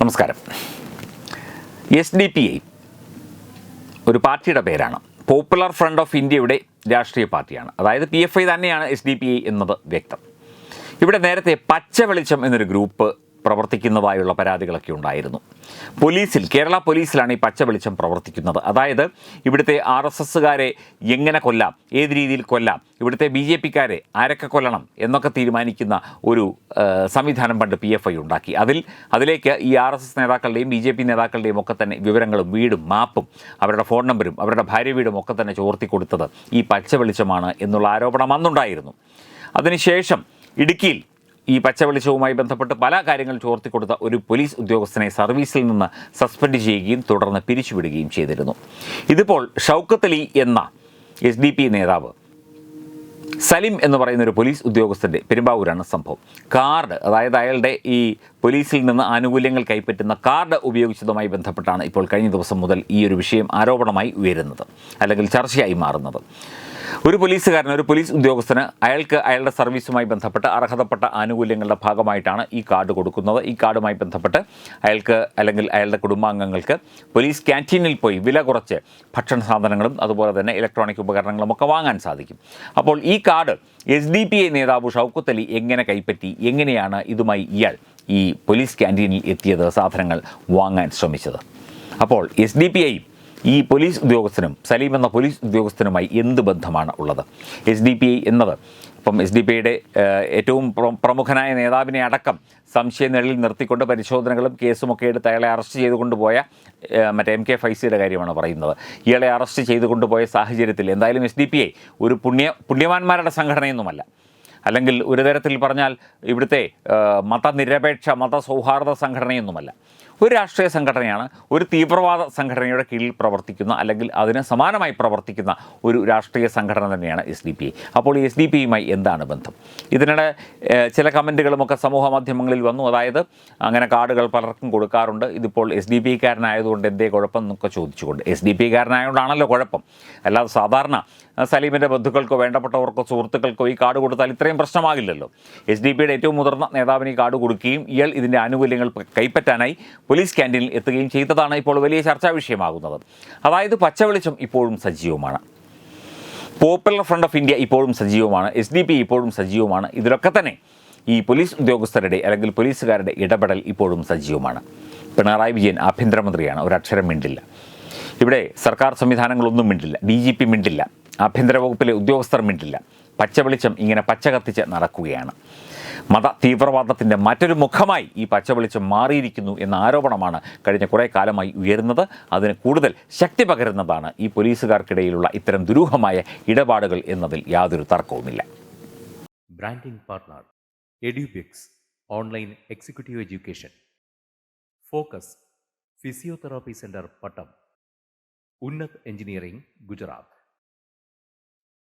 നമസ്കാരം. S D P I ഒരു പാർട്ടിയുടെ പേരാണ്. പോപ്പുലർ ഫ്രണ്ട് ഓഫ് ഇന്ത്യയുടെ രാഷ്ട്രീയ പാർട്ടിയാണ്. അതായത് പി എഫ് ഐ തന്നെയാണ് എസ് ഡി പി ഐ എന്നത് വ്യക്തം. ഇവിടെ നേരത്തെ പച്ച വെളിച്ചം എന്നൊരു ഗ്രൂപ്പ് പ്രവർത്തിക്കുന്നതായുള്ള പരാതികളൊക്കെ ഉണ്ടായിരുന്നു. പോലീസിൽ കേരള പോലീസിലാണ് ഈ പച്ച വെളിച്ചം പ്രവർത്തിക്കുന്നത്. അതായത് ഇവിടുത്തെ ആർ എസ് എസ്സുകാരെ എങ്ങനെ കൊല്ലാം ഏത് രീതിയിൽ കൊല്ലാം ഇവിടുത്തെ ബി ജെ പിക്കാരെ ആരൊക്കെ കൊല്ലണം എന്നൊക്കെ തീരുമാനിക്കുന്ന ഒരു സംവിധാനം പണ്ട് പി എഫ് ഐ ഉണ്ടാക്കി. അതിൽ അതിലേക്ക് ഈ ആർ എസ് എസ് നേതാക്കളുടെയും ബി ജെ പി നേതാക്കളുടെയും ഒക്കെ തന്നെ വിവരങ്ങളും വീടും മാപ്പും അവരുടെ ഫോൺ നമ്പരും അവരുടെ ഭാര്യ വീടും ഒക്കെ തന്നെ ചോർത്തി കൊടുത്തത് ഈ പച്ച വെളിച്ചമാണ് എന്നുള്ള ആരോപണം അന്നുണ്ടായിരുന്നു. അതിനുശേഷം ഇടുക്കിയിൽ ഈ പച്ചവെളിച്ചവുമായി ബന്ധപ്പെട്ട് പല കാര്യങ്ങൾ ചോർത്തിക്കൊടുത്ത ഒരു പോലീസ് ഉദ്യോഗസ്ഥനെ സർവീസിൽ നിന്ന് സസ്പെൻഡ് ചെയ്യുകയും തുടർന്ന് പിരിച്ചുവിടുകയും ചെയ്തിരുന്നു. ഇതിപ്പോൾ ഷൗക്കത്ത് അലി എന്ന എസ് ഡി പി നേതാവ് സലിം എന്ന് പറയുന്ന ഒരു പോലീസ് ഉദ്യോഗസ്ഥന്റെ പെരുമ്പാവൂരാണ് സംഭവം. കാർഡ് അതായത് അയാളുടെ ഈ പോലീസിൽ നിന്ന് ആനുകൂല്യങ്ങൾ കൈപ്പറ്റുന്ന കാർഡ് ഉപയോഗിച്ചതുമായി ബന്ധപ്പെട്ടാണ് ഇപ്പോൾ കഴിഞ്ഞ ദിവസം മുതൽ ഈ ഒരു വിഷയം ആരോപണമായി ഉയരുന്നത് അല്ലെങ്കിൽ ചർച്ചയായി മാറുന്നത്. ഒരു പോലീസുകാരൻ ഒരു പോലീസ് ഉദ്യോഗസ്ഥന് അയാൾക്ക് അയാളുടെ സർവീസുമായി ബന്ധപ്പെട്ട് അർഹതപ്പെട്ട ആനുകൂല്യങ്ങളുടെ ഭാഗമായിട്ടാണ് ഈ കാർഡ് കൊടുക്കുന്നത്. ഈ കാർഡുമായി ബന്ധപ്പെട്ട് അയാൾക്ക് അല്ലെങ്കിൽ അയാളുടെ കുടുംബാംഗങ്ങൾക്ക് പോലീസ് ക്യാന്റീനിൽ പോയി വില കുറച്ച് ഭക്ഷണ സാധനങ്ങളും അതുപോലെ തന്നെ ഇലക്ട്രോണിക് ഉപകരണങ്ങളും ഒക്കെ വാങ്ങാൻ സാധിക്കും. അപ്പോൾ ഈ card S D P I നേതാവ് ഷൗക്കത്ത് അലി എങ്ങനെ കൈപ്പറ്റി? എങ്ങനെയാണ് ഇതുമായി ഇയാൾ ഈ പോലീസ് ക്യാന്റീനിൽ എത്തിയത് സാധനങ്ങൾ വാങ്ങാൻ ശ്രമിച്ചത്? അപ്പോൾ എസ് ഡി പി ഐ ഈ പോലീസ് ഉദ്യോഗസ്ഥനും സലീം എന്ന പോലീസ് ഉദ്യോഗസ്ഥനുമായി എന്ത് ബന്ധമാണ് ഉള്ളത്? എസ് ഡി പി ഐ എന്നത് ഇപ്പം എസ് ഡി പി ഐയുടെ ഏറ്റവും പ്രമുഖനായ നേതാവിനെ അടക്കം സംശയ നിഴലിൽ നിർത്തിക്കൊണ്ട് പരിശോധനകളും കേസുമൊക്കെ എടുത്ത് അയാളെ അറസ്റ്റ് ചെയ്തുകൊണ്ട് കൊണ്ടുപോയ മറ്റേ എം കെ ഫൈസിയുടെ കാര്യമാണ് പറയുന്നത്. ഇയാളെ അറസ്റ്റ് ചെയ്തുകൊണ്ട് കൊണ്ടുപോയ സാഹചര്യത്തിൽ എന്തായാലും എസ് ഡി പി ഐ ഒരു പുണ്യ പുണ്യവാന്മാരുടെ സംഘടനയൊന്നുമല്ല. അല്ലെങ്കിൽ ഒരു തരത്തിൽ പറഞ്ഞാൽ ഇവിടുത്തെ മതനിരപേക്ഷ മതസൗഹാർദ്ദ സംഘടനയൊന്നുമല്ല. ഒരു രാഷ്ട്രീയ സംഘടനയാണ് ഒരു തീവ്രവാദ സംഘടനയുടെ കീഴിൽ പ്രവർത്തിക്കുന്ന അല്ലെങ്കിൽ അതിന് സമാനമായി പ്രവർത്തിക്കുന്ന ഒരു രാഷ്ട്രീയ സംഘടന തന്നെയാണ് എസ് ഡി പി അപ്പോൾ എസ് ഡി പി ഐയുമായി എന്താണ് ബന്ധം? ഇതിനിടെ ചില കമന്റുകളുമൊക്കെ സമൂഹ മാധ്യമങ്ങളിൽ വന്നു. അതായത് അങ്ങനെ കാർഡുകൾ പലർക്കും കൊടുക്കാറുണ്ട്. ഇതിപ്പോൾ എസ് ഡി പി ഐക്കാരനായതുകൊണ്ട് എന്തേ കുഴപ്പം എന്നൊക്കെ ചോദിച്ചുകൊണ്ട് എസ് ഡി പി ഐക്കാരനായതുകൊണ്ടാണല്ലോ കുഴപ്പം. അല്ലാതെ സാധാരണ സലീമിന്റെ ബന്ധുക്കൾക്കോ വേണ്ടപ്പെട്ടവർക്കോ സുഹൃത്തുക്കൾക്കോ ഈ കാർഡ് കൊടുത്താൽ ഇത്രയും പ്രശ്നമാകില്ലല്ലോ. എസ് ഡി പിയുടെ ഏറ്റവും മുതിർന്ന നേതാവിന് ഈ കാർഡ് കൊടുക്കുകയും ഇയാൾ ഇതിന്റെ ആനുകൂല്യങ്ങൾ കൈപ്പറ്റാനായി പോലീസ് ക്യാന്റീനിൽ എത്തുകയും ചെയ്തതാണ് ഇപ്പോൾ വലിയ ചർച്ചാ വിഷയമാകുന്നത്. അതായത് പച്ചവെളിച്ചം ഇപ്പോഴും സജീവമാണ്. പോപ്പുലർ ഫ്രണ്ട് ഓഫ് ഇന്ത്യ ഇപ്പോഴും സജീവമാണ്. എസ് ഡി പി ഇപ്പോഴും സജീവമാണ്. ഇതിലൊക്കെ തന്നെ ഈ പോലീസ് ഉദ്യോഗസ്ഥരുടെ അല്ലെങ്കിൽ പോലീസുകാരുടെ ഇടപെടൽ ഇപ്പോഴും സജീവമാണ്. പിണറായി വിജയൻ ആഭ്യന്തരമന്ത്രിയാണ്. ഒരക്ഷരം മിണ്ടില്ല. ഇവിടെ സർക്കാർ സംവിധാനങ്ങളൊന്നും മിണ്ടില്ല. ഡി ജി പി മിണ്ടില്ല. ആഭ്യന്തര വകുപ്പിലെ ഉദ്യോഗസ്ഥർ മിണ്ടില്ല. പച്ചവെളിച്ചം ഇങ്ങനെ പച്ച കത്തിച്ച് നടക്കുകയാണ്. മത തീവ്രവാദത്തിന്റെ മറ്റൊരു മുഖമായി ഈ പച്ചവെളിച്ചം മാറിയിരിക്കുന്നു എന്ന ആരോപണമാണ് കഴിഞ്ഞ കുറേ കാലമായി ഉയരുന്നത്. അതിന് കൂടുതൽ ശക്തി പകരുന്നതാണ് ഈ പോലീസുകാർക്കിടയിലുള്ള ഇത്തരം ദുരൂഹമായ ഇടപാടുകൾ എന്നതിൽ യാതൊരു തർക്കവുമില്ല. Branding partner Edubix online executive education focus physiotherapy centre Pattom Unnath engineering Gujarat